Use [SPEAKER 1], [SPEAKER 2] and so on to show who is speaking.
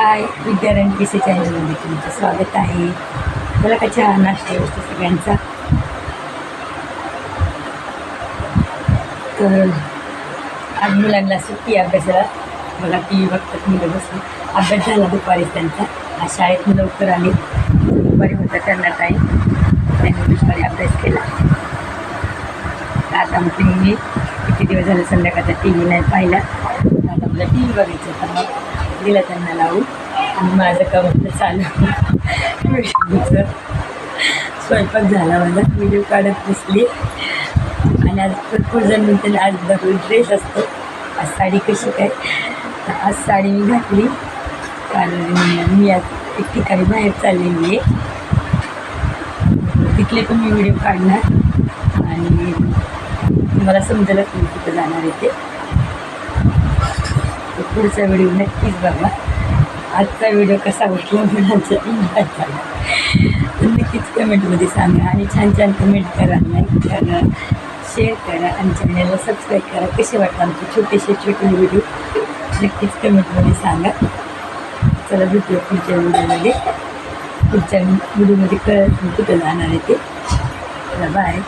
[SPEAKER 1] हाय Vidyaranya C चॅनलमध्ये तुमचं स्वागत आहे. मला का चहा नाश्ता व्यवस्था सगळ्यांचा. तर आज मुलांना सुट्टी अभ्यासाला. मला टी व्ही बघतात मुलं बसून. अभ्यास झाला दुपारीच त्यांचा. आज शाळेत लवकर आले. दुपारी होता त्यांना टाईम त्यांनी दुपारी अभ्यास केला. आता मग मी किती दिवस झाले संध्याकाळचा टी व्ही नाही पाहिला. आता मला टी व्ही बघायचं होतं मग दिला त्यांना लावून. आणि माझं काम आपलं चालू व्हिडिओचं स्वयंपाक झाला माझा. व्हिडिओ काढत बसली. आणि आज भरपूर जण म्हणते आज भरपूर ड्रेस असतो. आज साडी कशी काय? तर आज साडी मी घातली. कारण मी आज एक ठिकाणी बाहेर चाललेली आहे. तिथले पण मी व्हिडिओ काढणार. आणि मला समजेलच मी तिथं जाणार आहे ते. पुढचा व्हिडिओ नक्कीच बघा. आजचा व्हिडिओ कसा वाटला मुलांचा नक्कीच कमेंटमध्ये सांगा आणि छान छान कमेंट करा लाईक करा शेअर करा आणि चॅनलला सबस्क्राईब करा. कसे वाटतं आमचे छोटेसे छोटे व्हिडिओ? नक्कीच कमेंटमध्ये सांगा. चला भेटूया पुढच्या व्हिडिओमध्ये. पुढच्या व्हिडिओमध्ये कळत मी कुठं जाणार आहे ते. चला बाय